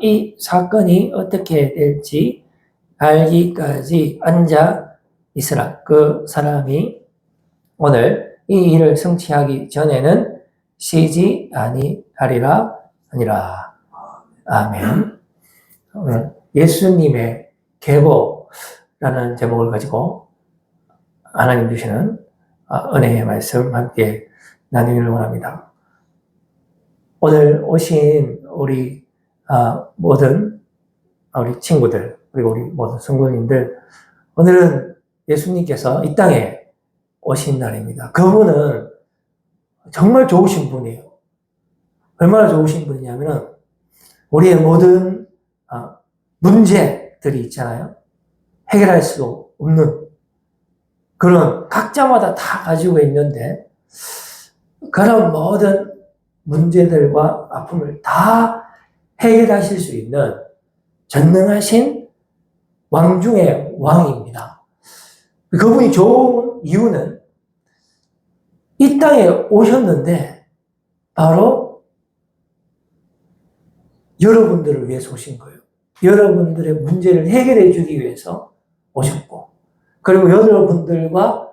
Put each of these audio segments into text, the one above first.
이 사건이 어떻게 될지 알기까지 앉아 있으라. 그 사람이 오늘 이 일을 성취하기 전에는 쉬지 아니하리라 아니라. 아멘. 오늘 예수님의 계보라는 제목을 가지고 하나님 주시는 아, 은혜의 말씀 함께 나누기를 원합니다. 오늘 오신 우리 아, 모든 우리 친구들 그리고 우리 모든 성도님들 오늘은 예수님께서 이 땅에 오신 날입니다. 그분은 정말 좋으신 분이에요. 얼마나 좋으신 분이냐면은 우리의 모든 아, 문제들이 있잖아요. 해결할 수 없는 그런 각자마다 다 가지고 있는데 그런 모든 문제들과 아픔을 다 해결하실 수 있는 전능하신 왕 중의 왕입니다. 그분이 좋은 이유는 이 땅에 오셨는데 바로 여러분들을 위해서 오신 거예요. 여러분들의 문제를 해결해 주기 위해서 오셨고 그리고 여러분들과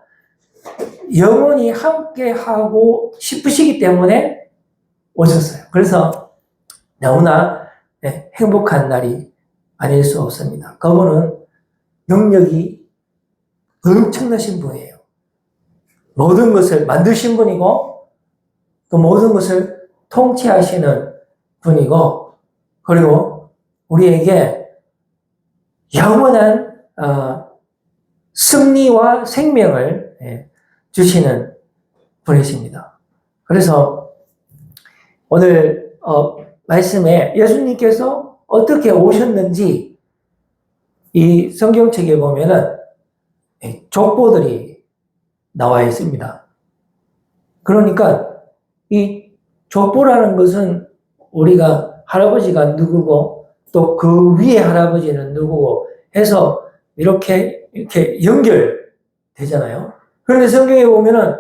영원히 함께 하고 싶으시기 때문에 오셨어요. 그래서 너무나 네, 행복한 날이 아닐 수 없습니다. 그분은 능력이 엄청나신 분이에요. 모든 것을 만드신 분이고 또 모든 것을 통치하시는 분이고 그리고 우리에게 영원한 어, 승리와 생명을 예, 주시는 분이십니다. 그래서 오늘 어, 말씀에 예수님께서 어떻게 오셨는지 이 성경책에 보면은 족보들이 나와 있습니다. 그러니까 이 족보라는 것은 우리가 할아버지가 누구고 또 그 위에 할아버지는 누구고 해서 이렇게 이렇게 연결되잖아요. 그런데 성경에 보면은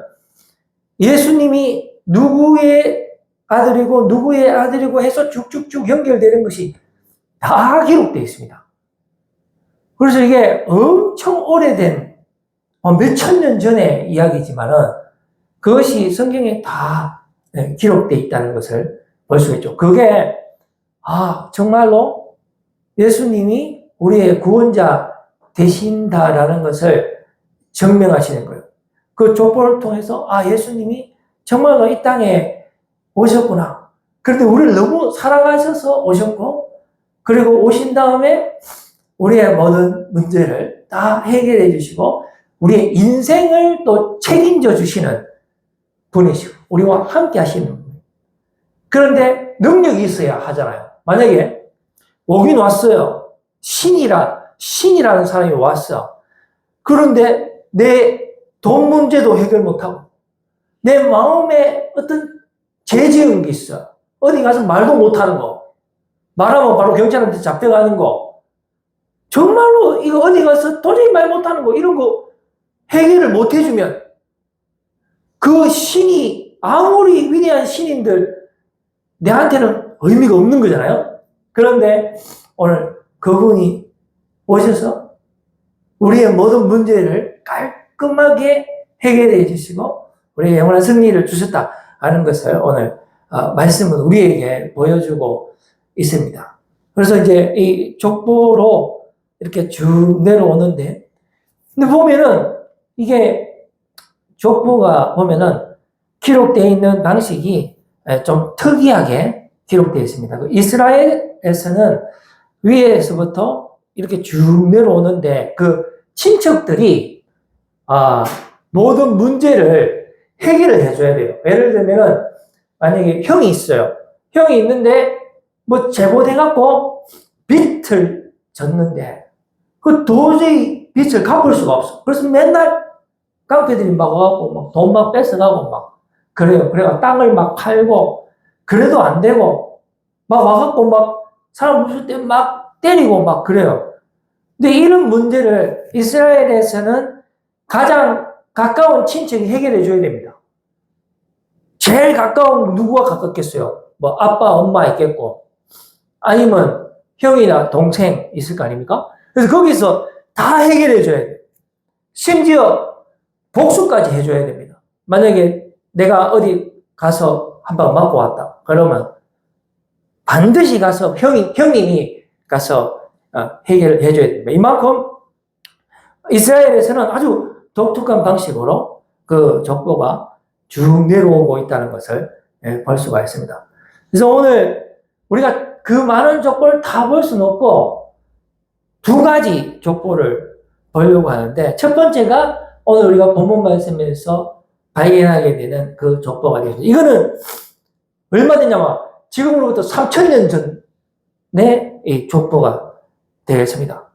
예수님이 누구의 아들이고 누구의 아들이고 해서 쭉쭉쭉 연결되는 것이 다 기록되어 있습니다. 그래서 이게 엄청 오래된 어, 몇천 년 전의 이야기지만은 그것이 성경에 다 네, 기록되어 있다는 것을 볼 수 있죠. 그게 아 정말로 예수님이 우리의 구원자 되신다라는 것을 증명하시는 거예요. 그 족보를 통해서 아 예수님이 정말로 이 땅에 오셨구나. 그런데 우리를 너무 사랑하셔서 오셨고 그리고 오신 다음에 우리의 모든 문제를 다 해결해 주시고 우리의 인생을 또 책임져 주시는 분이시고 우리와 함께 하시는 분. 그런데 능력이 있어야 하잖아요. 만약에 오긴 왔어요. 신이라 신이라는 사람이 왔어. 그런데 내 돈 문제도 해결 못하고 내 마음에 어떤 죄지은 게 있어. 어디 가서 말도 못하는 거. 말하면 바로 경찰한테 잡혀가는 거. 정말로 이거 어디 가서 도저히 말 못하는 거 이런 거 해결을 못 해주면 그 신이 아무리 위대한 신인들 내한테는 의미가 없는 거잖아요. 그런데 오늘 그분이 오셔서 우리의 모든 문제를 깔끔하게 해결해 주시고 우리의 영원한 승리를 주셨다 하는 것을 오늘 어, 말씀은 우리에게 보여주고 있습니다. 그래서 이제 이 족보로 이렇게 쭉 내려오는데 근데 보면은 이게 족보가 보면은 기록되어 있는 방식이 좀 특이하게 기록되어 있습니다. 그 이스라엘에서는 위에서부터 이렇게 쭉 내려오는데 그 친척들이 아, 모든 문제를 해결을 해줘야 돼요. 예를 들면은 만약에 형이 있어요. 형이 있는데 뭐 제보돼갖고 빚을 졌는데 그 도저히 빚을 갚을 수가 없어. 그래서 맨날 깡패들이 막 와갖고 막 돈 막 뺏어가고 막 그래요. 그래가 땅을 막 팔고 그래도 안 되고 막 와갖고 막 사람 없을 때 막 때리고 막 그래요. 근데 이런 문제를 이스라엘에서는 가장 가까운 친척이 해결해 줘야 됩니다. 제일 가까운 누구가 가깝겠어요? 뭐 아빠, 엄마 있겠고 아니면 형이나 동생 있을 거 아닙니까? 그래서 거기서 다 해결해 줘야 돼요. 심지어 복수까지 해줘야 됩니다. 만약에 내가 어디 가서 한 방 맞고 왔다. 그러면 반드시 가서 형이, 형님이 가서 어, 해결을 해줘야 됩니다. 이만큼 이스라엘에서는 아주 독특한 방식으로 그 족보가 쭉 내려오고 있다는 것을 예, 볼 수가 있습니다. 그래서 오늘 우리가 그 많은 족보를 다 볼 수는 없고 두 가지 족보를 보려고 하는데 첫 번째가 오늘 우리가 본문 말씀에서 발견하게 되는 그 족보가 되겠습니다. 이거는 얼마 되냐면 지금으로부터 3천년 전의 이 족보가 되겠습니다.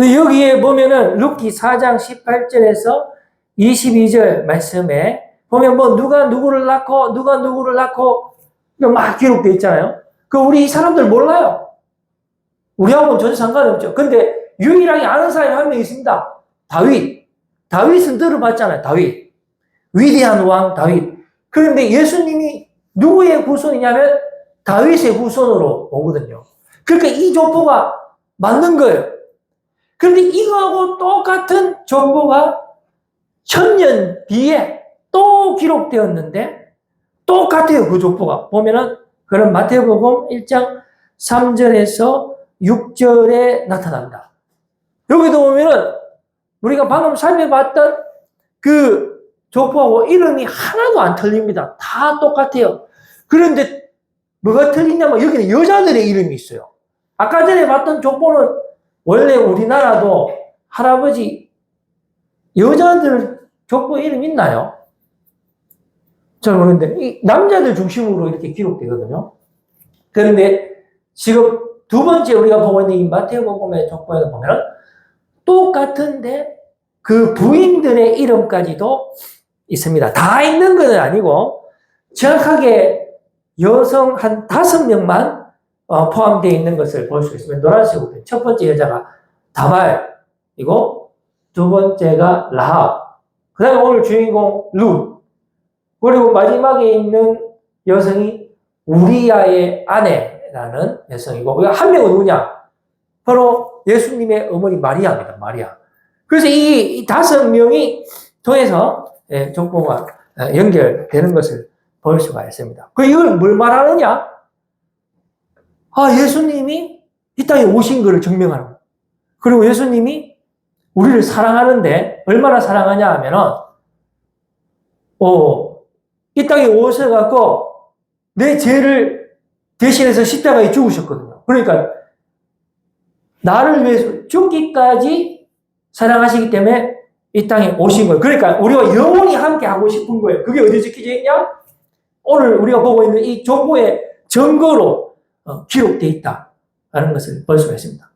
여기에 보면은 룻기 4장 18절에서 22절 말씀에 보면 뭐 누가 누구를 낳고 누가 누구를 낳고 막 기록되어 있잖아요. 그 우리 이 사람들 몰라요. 우리하고는 전혀 상관없죠. 근데 유일하게 아는 사람이 한 명 있습니다. 다윗. 다윗은 들어봤잖아요. 다윗. 위대한 왕 다윗. 그런데 예수님이 누구의 후손이냐면 다윗의 후손으로 오거든요. 그러니까 이 족보가 맞는 거예요. 그런데 이거하고 똑같은 정보가 천년 뒤에 또 기록되었는데 똑같아요. 그 족보가. 보면은 그런 마태복음 1장 3절에서 6절에 나타납니다. 여기도 보면은 우리가 방금 살펴봤던 그 족보하고 이름이 하나도 안 틀립니다. 다 똑같아요. 그런데 뭐가 틀리냐면 여기는 여자들의 이름이 있어요. 아까 전에 봤던 족보는 원래 우리나라도 할아버지 여자들 족보 이름 있나요? 잘 모르는데 이 남자들 중심으로 이렇게 기록되거든요. 그런데 지금 두 번째 우리가 보고 있는 이 마태복음의 족보에 보면 똑같은데 그 부인들의 이름까지도 있습니다. 다 있는 것은 아니고 정확하게 여성 한 다섯 명만 어, 포함되어 있는 것을 볼 수 있습니다. 노란색으로 첫 번째 여자가 다말이고 두 번째가 라합 그 다음에 오늘 주인공 루 그리고 마지막에 있는 여성이 우리야의 아내라는 여성이고 그한 명은 누구냐? 바로 예수님의 어머니 마리아입니다. 마리아. 그래서 이, 이 다섯 명이 통해서 예, 족보가 어, 연결되는 것을 볼 수가 있습니다. 그 이걸 뭘 말하느냐? 아, 예수님이 이 땅에 오신 것을 증명하는 거예요. 그리고 예수님이 우리를 사랑하는데 얼마나 사랑하냐 하면은 어, 이 땅에 오셔갖고 내 죄를 대신해서 십자가에 죽으셨거든요. 그러니까 나를 위해서 죽기까지 사랑하시기 때문에 이 땅에 오신 거예요. 그러니까 우리가 영원히 함께 하고 싶은 거예요. 그게 어디 적혀져 있냐? 오늘 우리가 보고 있는 이 정보의 증거로 어, 기록되어 있다는 것을 볼 수가 있습니다.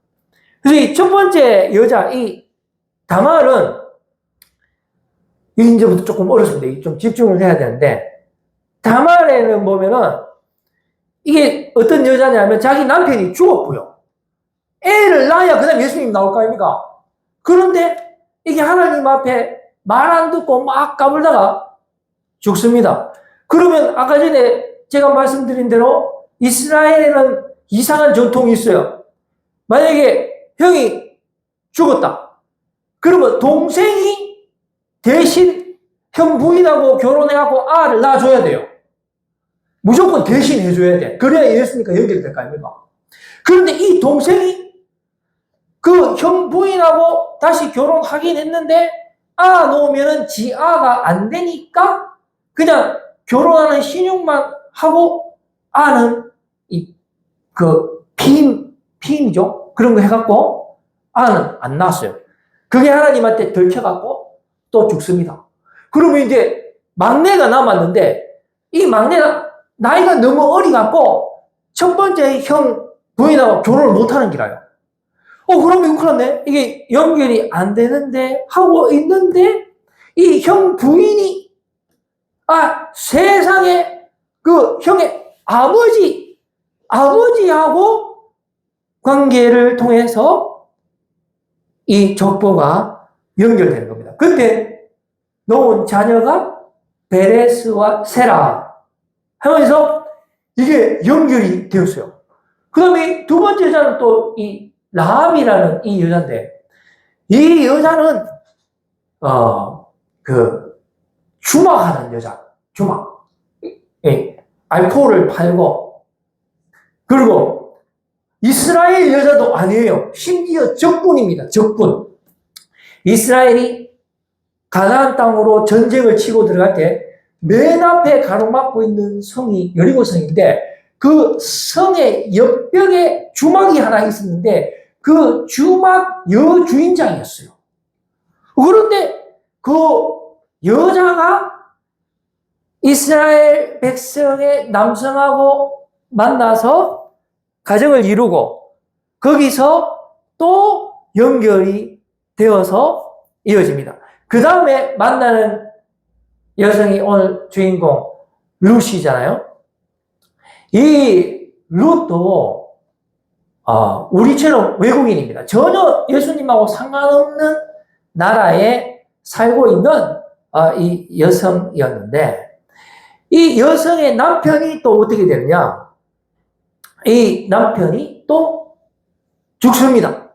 그래서 이 첫 번째 여자, 이 다말은 이제부터 조금 어렵습니다. 좀 집중을 해야 되는데 다말에는 보면은 이게 어떤 여자냐면 자기 남편이 죽었고요. 애를 낳아야 그 다음 예수님 나올 거 아닙니까? 그런데 이게 하나님 앞에 말 안 듣고 막 까불다가 죽습니다. 그러면 아까 전에 제가 말씀드린 대로 이스라엘에는 이상한 전통이 있어요. 만약에 형이 죽었다. 그러면 동생이 대신 형 부인하고 결혼해갖고 아를 낳아줘야 돼요. 무조건 대신 해줘야 돼. 그래야 예수니까 연결될 거 아닙니까? 그런데 이 동생이 그 형 부인하고 다시 결혼하긴 했는데 아 놓으면은 지 아가 안 되니까 그냥 결혼하는 신용만 하고 아는 이그 피임 피임이죠. 그런 거 해갖고 아는 안 낳았어요. 그게 하나님한테 들켜갖고 또 죽습니다. 그러면 이제 막내가 남았는데 이 막내가 나이가 너무 어리갖고 첫 번째 형 부인하고 결혼을 못하는 기라요. 어 그러면 났네. 이게 연결이 안 되는데 하고 있는데 이 형 부인이 아 세상에 그 형의 아버지 아버지하고 관계를 통해서 이 족보가 연결되는 겁니다. 그때 놓은 자녀가 베레스와 세라 하면서 이게 연결이 되었어요. 그 다음에 두 번째 여자는 또 이 라합이라는 이 여자인데, 이 여자는, 어, 그, 주막하는 여자, 주막. 예, 알코올을 팔고, 그리고 이스라엘 여자도 아니에요. 심지어 적군입니다, 적군. 이스라엘이 가나안 땅으로 전쟁을 치고 들어갈 때 맨 앞에 가로막고 있는 성이 여리고 성인데 그 성의 옆벽에 주막이 하나 있었는데 그 주막 여주인장이었어요. 그런데 그 여자가 이스라엘 백성의 남성하고 만나서 가정을 이루고 거기서 또 연결이 되어서 이어집니다. 그 다음에 만나는 여성이 오늘 주인공 루시잖아요. 이 룻도 어, 우리처럼 외국인입니다. 전혀 예수님하고 상관없는 나라에 살고 있는 어, 이 여성이었는데 이 여성의 남편이 또 어떻게 되느냐? 이 남편이 또 죽습니다.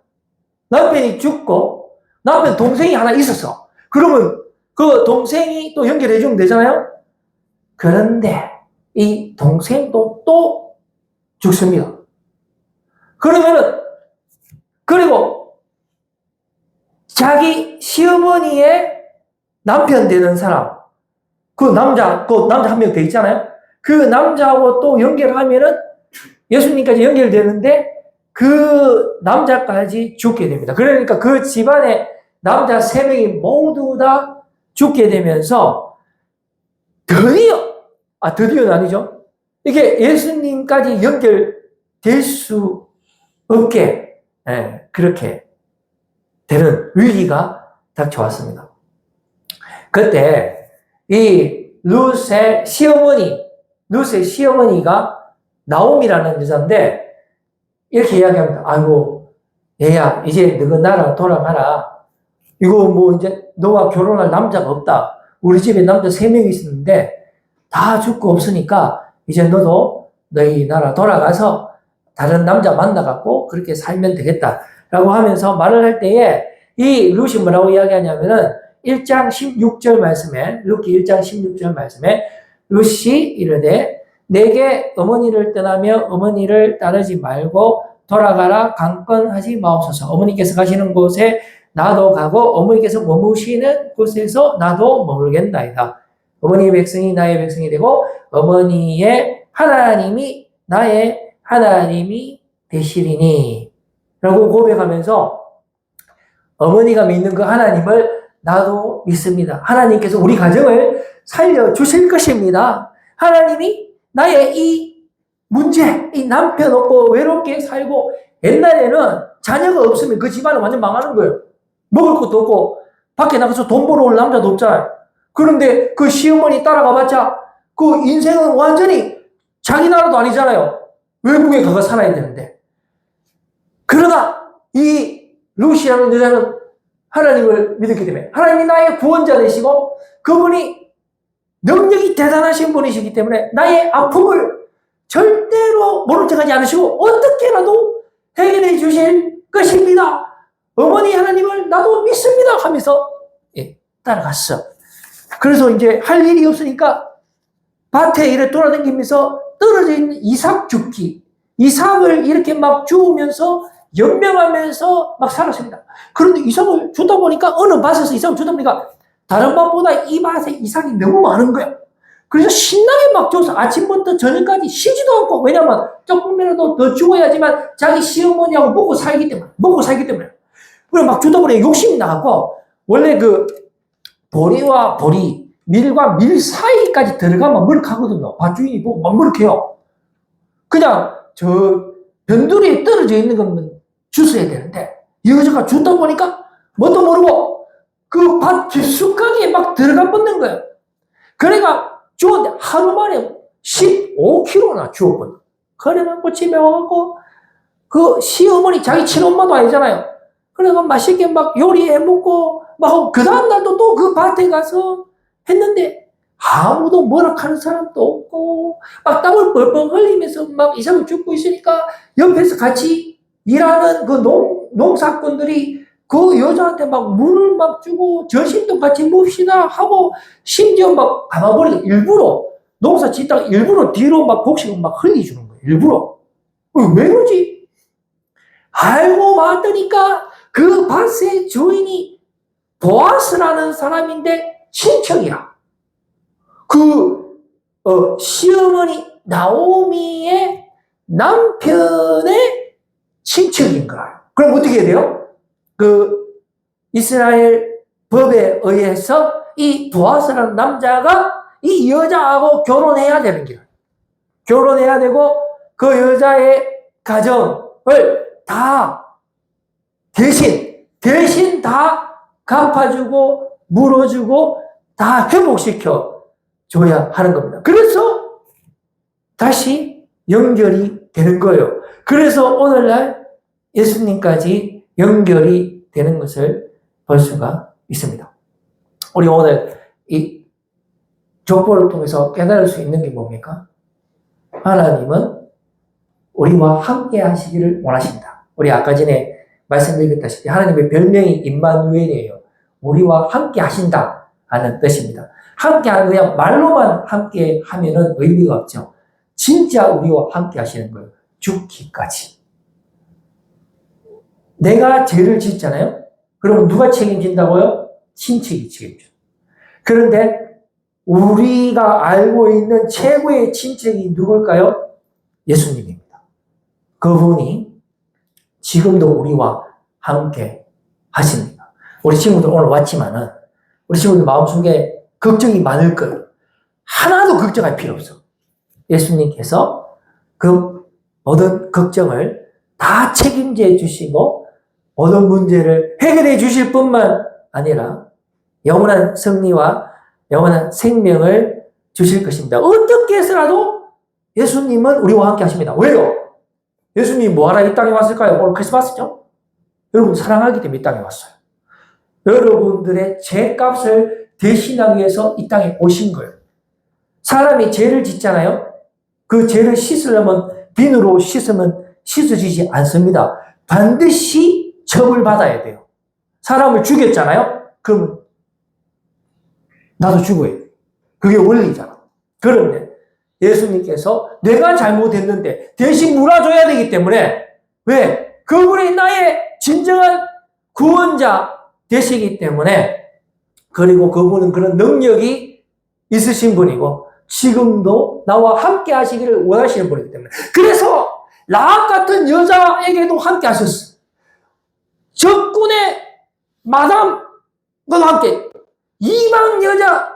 남편이 죽고 남편 동생이 하나 있었어. 그러면 그 동생이 또 연결해 주면 되잖아요? 그런데 이 동생도 또 죽습니다. 그러면은, 그리고 자기 시어머니의 남편 되는 사람, 그 남자, 그 남자 한 명 돼 있잖아요? 그 남자하고 또 연결하면은 예수님까지 연결되는데 그 남자까지 죽게 됩니다. 그러니까 그 집안에 남자 세 명이 모두 다 죽게 되면서 드디어, 아, 드디어는 아니죠. 이게 예수님까지 연결될 수 없게, 예, 그렇게 되는 위기가 닥쳐왔습니다. 그때 이 룻의 시어머니, 룻의 시어머니가 나옴이라는 여자인데 이렇게 이야기합니다. 아이고, 얘야, 이제 너가 나라 돌아가라. 이거 뭐 이제 너와 결혼할 남자가 없다. 우리 집에 남자 세명 있었는데 다 죽고 없으니까 이제 너도 너희 나라 돌아가서 다른 남자 만나갖고 그렇게 살면 되겠다. 라고 하면서 말을 할 때에 이 룻이 뭐라고 이야기하냐면은 1장 16절 말씀에, 루키 1장 16절 말씀에 룻이 이르되 내게 어머니를 떠나며 어머니를 따르지 말고 돌아가라 강권하지 마옵소서. 어머니께서 가시는 곳에 나도 가고 어머니께서 머무시는 곳에서 나도 머물겠나이다. 어머니의 백성이 나의 백성이 되고 어머니의 하나님이 나의 하나님이 되시리니 라고 고백하면서 어머니가 믿는 그 하나님을 나도 믿습니다. 하나님께서 우리 가정을 살려주실 것입니다. 하나님이 나의 이 문제, 이 남편 없고 외롭게 살고 옛날에는 자녀가 없으면 그 집안은 완전 망하는 거예요. 먹을 것도 없고 밖에 나가서 돈 벌어올 남자도 없잖아요. 그런데 그 시어머니 따라가 봤자 그 인생은 완전히 자기 나라도 아니잖아요. 외국에 가서 살아야 되는데. 그러나 이 루시라는 여자는 하나님을 믿었기 때문에 하나님이 나의 구원자 되시고 그분이 능력이 대단하신 분이시기 때문에 나의 아픔을 절대로 모른 척하지 않으시고 어떻게라도 해결해 주실 것입니다. 어머니 하나님을 나도 믿습니다 하면서 예, 따라갔어. 그래서 이제 할 일이 없으니까 밭에 이래 돌아다니면서 있는 이삭 죽기, 이삭을 이렇게 막 주우면서 연명하면서 막 살았습니다. 그런데 이삭을 주다 보니까 어느 밭에서 이삭을 주다 보니까 다른 밭보다 이 밭에 이삭이 너무 많은 거야. 그래서 신나게 막 줘서 아침부터 저녁까지 쉬지도 않고 왜냐면 조금이라도 더 주어야지만 자기 시어머니하고 먹고 살기 때문에 먹고 살기 때문에 그래 막 주다 보니 욕심이 나고 원래 그 보리와 보리 밀과 밀 사이까지 들어가면 머쓱하거든요. 밭주인이 보고 막 머쓱해요. 그냥 저 변두리에 떨어져 있는 것만 주셔야 되는데 이 여자가 주다 보니까 뭣도 모르고 그 밭 깊숙하게 막 들어가 버는 거예요. 그래가 주었는데 하루 만에 15kg나 주었거든. 그래갖고 집에 와갖고 그 시어머니 자기 친엄마도 아니잖아요. 그래서 맛있게 막 요리해 먹고 막 그 다음날도 또 그 밭에 가서 했는데 아무도 뭐라 하는 사람도 없고 막 땀을 뻘뻘 흘리면서 막 이상을 죽고 있으니까 옆에서 같이 일하는 그 농, 농사꾼들이 그 여자한테 막 물을 막 주고 전신도 같이 봅시다 하고 심지어 막 가마버리가 일부러 농사 짓다가 일부러 뒤로 막 곡식을 막 흘려주는 거예요. 일부러. 어, 왜 그러지? 알고 봤더니까 그 밭의 주인이 보아스라는 사람인데 친척이야. 그 어, 시어머니 나오미의 남편의 친척인 거야. 그럼 어떻게 돼요? 그 이스라엘 법에 의해서 이 보아스라는 남자가 이 여자하고 결혼해야 되는 거야. 결혼해야 되고 그 여자의 가정을 다 대신 대신 다 갚아주고 물어주고 다 회복시켜 줘야 하는 겁니다. 그래서 다시 연결이 되는 거예요. 그래서 오늘날 예수님까지 연결이 되는 것을 볼 수가 있습니다. 우리 오늘 이 족보를 통해서 깨달을 수 있는 게 뭡니까? 하나님은 우리와 함께 하시기를 원하신다. 우리 아까 전에 말씀드렸다시피 하나님의 별명이 임마누엘이에요. 우리와 함께 하신다 하는 뜻입니다. 함께 하는 그냥 말로만 함께 하면은 의미가 없죠. 진짜 우리와 함께 하시는 거예요. 죽기까지. 내가 죄를 짓잖아요. 그러면 누가 책임진다고요? 친척이 책임져. 그런데 우리가 알고 있는 최고의 친척이 누굴까요? 예수님입니다. 그분이 지금도 우리와 함께 하십니다. 우리 친구들 오늘 왔지만은 우리 친구들 마음속에 걱정이 많을 거예요. 하나도 걱정할 필요 없어. 예수님께서 그 모든 걱정을 다 책임져 주시고 모든 문제를 해결해 주실 뿐만 아니라 영원한 승리와 영원한 생명을 주실 것입니다. 어떻게 해서라도 예수님은 우리와 함께 하십니다. 왜요? 예수님이 뭐하러 이 땅에 왔을까요? 오늘 크리스마스죠? 여러분 사랑하기 때문에 이 땅에 왔어요. 여러분들의 죄값을 대신하기 위해서 이 땅에 오신 거예요. 사람이 죄를 짓잖아요. 그 죄를 씻으려면 비누로 씻으면 씻어지지 않습니다. 반드시 처벌받아야 돼요. 사람을 죽였잖아요. 그럼 나도 죽어야 돼. 그게 원리잖아. 그런데 예수님께서 내가 잘못했는데 대신 물어줘야 되기 때문에 왜? 그분이 나의 진정한 구원자 되시기 때문에 그리고 그분은 그런 능력이 있으신 분이고 지금도 나와 함께 하시기를 원하시는 분이기 때문에 그래서 라합 같은 여자에게도 함께 하셨어. 적군의 마담과 함께 이방 여자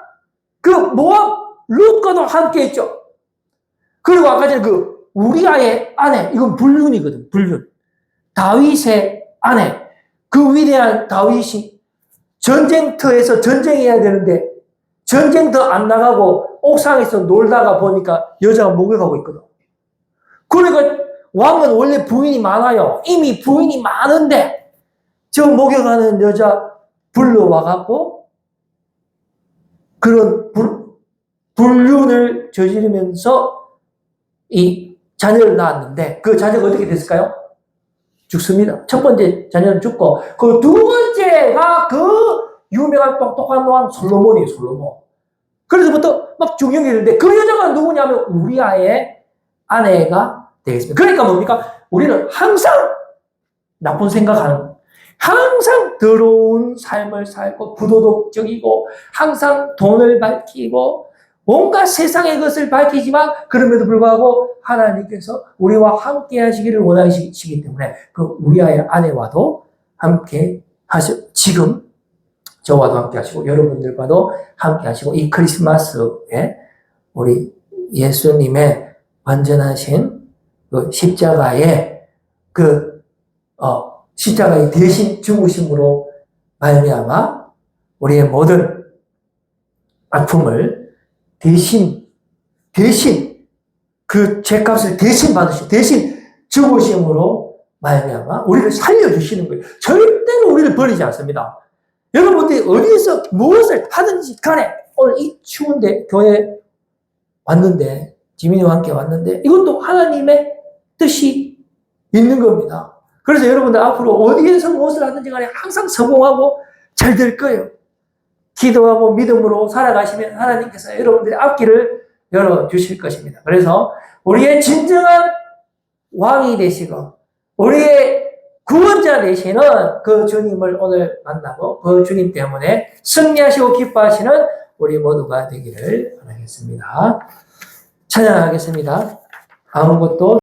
그 모압 룻과도 함께 했죠. 그리고 아까 전에 그 우리아의 아내 이건 불륜이거든. 불륜. 다윗의 아내 그 위대한 다윗이 전쟁터에서 전쟁해야 되는데 전쟁터 안 나가고 옥상에서 놀다가 보니까 여자가 목욕하고 있거든. 그러니까 왕은 원래 부인이 많아요. 이미 부인이 많은데 저 목욕하는 여자 불러와갖고 그런 불, 불륜을 저지르면서 이 자녀를 낳았는데 그 자녀가 어떻게 됐을까요? 죽습니다. 첫 번째 자녀는 죽고 그 두 번째가 그 유명한 똑똑한 노한 솔로몬이에요. 솔로몬. 그래서부터 막 중용이 되는데 그 여자가 누구냐면 우리아의 아내가 되겠습니다. 그러니까 뭡니까? 우리는 항상 나쁜 생각하는. 항상 더러운 삶을 살고 부도덕적이고 항상 돈을 밝히고 온갖 세상의 것을 밝히지만 그럼에도 불구하고 하나님께서 우리와 함께 하시기를 원하시기 때문에 그 우리아의 아내와도 함께 하시 지금 저와도 함께 하시고 여러분들과도 함께 하시고 이 크리스마스에 우리 예수님의 완전하신 그 십자가의 그 어, 십자가의 대신 죽으심으로 말미암아 우리의 모든 아픔을 대신 대신 그 죄값을 대신 받으시 대신 죽으심으로 말미암아 우리를 살려주시는 거예요. 절대로 우리를 버리지 않습니다. 여러분들이 어디서 무엇을 하든지 간에 오늘 이 추운데 교회 왔는데 지민이와 함께 왔는데 이것도 하나님의 뜻이 있는 겁니다. 그래서 여러분들 앞으로 어디에서 무엇을 하든지 간에 항상 성공하고 잘 될 거예요. 기도하고 믿음으로 살아가시면 하나님께서 여러분들의 앞길을 열어주실 것입니다. 그래서 우리의 진정한 왕이 되시고 우리의 구원자 되시는 그 주님을 오늘 만나고 그 주님 때문에 승리하시고 기뻐하시는 우리 모두가 되기를 바라겠습니다. 찬양하겠습니다. 아무것도